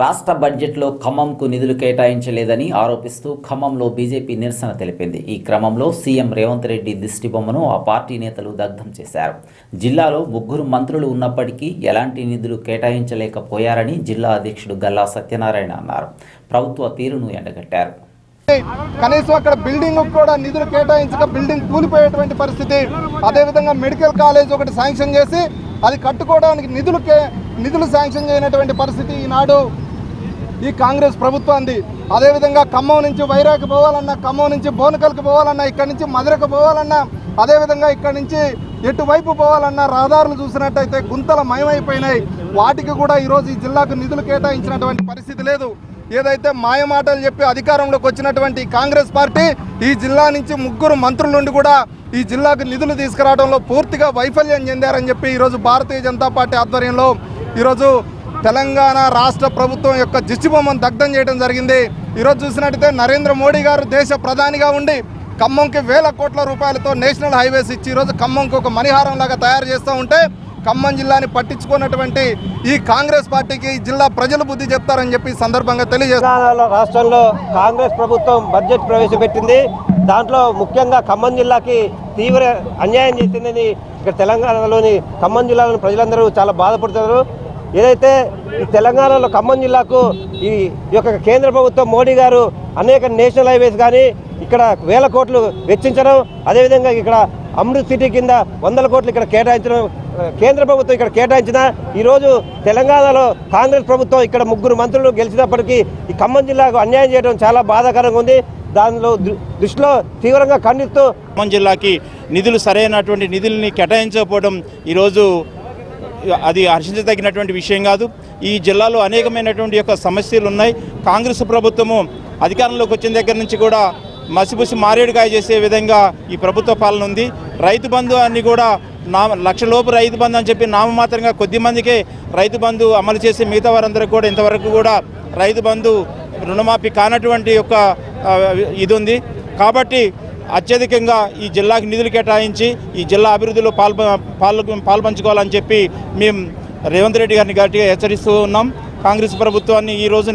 రాష్ట్ర బడ్జెట్లో ఖమ్మంకు నిధులు కేటాయించలేదని ఆరోపిస్తూ ఖమ్మంలో బీజేపీ నిరసన తెలిపింది. ఈ క్రమంలో సీఎం రేవంత్ రెడ్డి దిష్టిబొమ్మను ఆ పార్టీ నేతలు దగ్ధం చేశారు. జిల్లాలో ముగ్గురు మంత్రులు ఉన్నప్పటికీ ఎలాంటి నిధులు కేటాయించలేకపోయారని జిల్లా అధ్యక్షుడు గల్లా సత్యనారాయణ అన్నారు. ప్రభుత్వ తీరును ఎండగట్టారు. కనీసం అక్కడ బిల్డింగ్ కూడా నిధులు కేటాయించక బిల్డింగ్ కూలిపోయేటువంటి పరిస్థితి. అదేవిధంగా మెడికల్ కాలేజ్ ఒకటి శాంక్షన్ చేసి అది కట్టుకోవడానికి నిధులు నిధులు శాంక్షన్ చేయనటువంటి పరిస్థితి ఈనాడు ఈ కాంగ్రెస్ ప్రభుత్వాన్ని అదేవిధంగా ఖమ్మం నుంచి వైరాకి పోవాలన్నా ఖమ్మం నుంచి బోనకల్కి పోవాలన్నా ఇక్కడి నుంచి మధురకు పోవాలన్నా అదేవిధంగా ఇక్కడి నుంచి ఎటువైపు పోవాలన్నా రహదారులు చూసినట్టయితే గుంతల మయమైపోయినాయి. వాటికి కూడా ఈరోజు ఈ జిల్లాకు నిధులు కేటాయించినటువంటి పరిస్థితి లేదు. ఏదైతే మాయమాటలు చెప్పి అధికారంలోకి వచ్చినటువంటి కాంగ్రెస్ పార్టీ ఈ జిల్లా నుంచి ముగ్గురు మంత్రుల నుండి కూడా ఈ జిల్లాకు నిధులు తీసుకురావడంలో పూర్తిగా వైఫల్యం చెందారని చెప్పి ఈరోజు భారతీయ జనతా పార్టీ ఆధ్వర్యంలో ఈరోజు తెలంగాణ రాష్ట్ర ప్రభుత్వం యొక్క దిష్టిబొమ్మను దగ్ధం చేయడం జరిగింది. ఈరోజు చూసినట్టయితే నరేంద్ర మోడీ గారు దేశ ప్రధానిగా ఉండి ఖమ్మంకి వేల కోట్ల రూపాయలతో నేషనల్ హైవేస్ ఇచ్చి ఈరోజు ఖమ్మంకి ఒక మణిహారం లాగా తయారు చేస్తూ ఉంటే ఖమ్మం జిల్లాని పట్టించుకున్నటువంటి ఈ కాంగ్రెస్ పార్టీకి జిల్లా ప్రజలు బుద్ధి చెప్తారని చెప్పి సందర్భంగా తెలియజేస్తారు రాష్ట్రంలో కాంగ్రెస్ ప్రభుత్వం బడ్జెట్ ప్రవేశపెట్టింది. దాంట్లో ముఖ్యంగా ఖమ్మం జిల్లాకి తీవ్ర అన్యాయం చేసిందని ఇక్కడ తెలంగాణలోని ఖమ్మం జిల్లాలోని ప్రజలందరూ చాలా బాధపడుతున్నారు. ఏదైతే ఈ తెలంగాణలో ఖమ్మం జిల్లాకు ఈ యొక్క కేంద్ర ప్రభుత్వం మోడీ గారు అనేక నేషనల్ హైవేస్ కానీ ఇక్కడ వేల కోట్లు వెచ్చించడం అదేవిధంగా ఇక్కడ అమృత్ సిటీ కింద వందల కోట్లు ఇక్కడ కేటాయించడం కేంద్ర ప్రభుత్వం ఇక్కడ కేటాయించిన ఈరోజు తెలంగాణలో కాంగ్రెస్ ప్రభుత్వం ఇక్కడ ముగ్గురు మంత్రులు గెలిచినప్పటికీ ఈ ఖమ్మం జిల్లాకు అన్యాయం చేయడం చాలా బాధాకరంగా ఉంది. దానిలో దృ- దృష్టిలో తీవ్రంగా ఖండిస్తూ ఖమ్మం జిల్లాకి నిధులు సరైనటువంటి నిధుల్ని కేటాయించకపోవడం ఈరోజు అది హర్షించదగినటువంటి విషయం కాదు. ఈ జిల్లాలో అనేకమైనటువంటి యొక్క సమస్యలు ఉన్నాయి. కాంగ్రెస్ ప్రభుత్వము అధికారంలోకి వచ్చిన దగ్గర నుంచి కూడా మసిబుసి మారేడుకాయ చేసే విధంగా ఈ ప్రభుత్వ పాలన ఉంది. రైతు బంధు అన్ని కూడా నా లక్షలోపు రైతు బంధు అని చెప్పి నామమాత్రంగా కొద్ది మందికే రైతు బంధు అమలు చేసి మిగతా వారందరికీ కూడా ఇంతవరకు కూడా రైతు బంధు రుణమాఫీ కానటువంటి యొక్క ఇది ఉంది. కాబట్టి అత్యధికంగా ఈ జిల్లాకి నిధులు కేటాయించి ఈ జిల్లా అభివృద్ధిలో పాల్ప పాల్పంచుకోవాలని చెప్పి మేము రేవంత్ రెడ్డి గారిని గట్టిగా హెచ్చరిస్తూ ఉన్నాం. కాంగ్రెస్ ప్రభుత్వాన్ని ఈ రోజు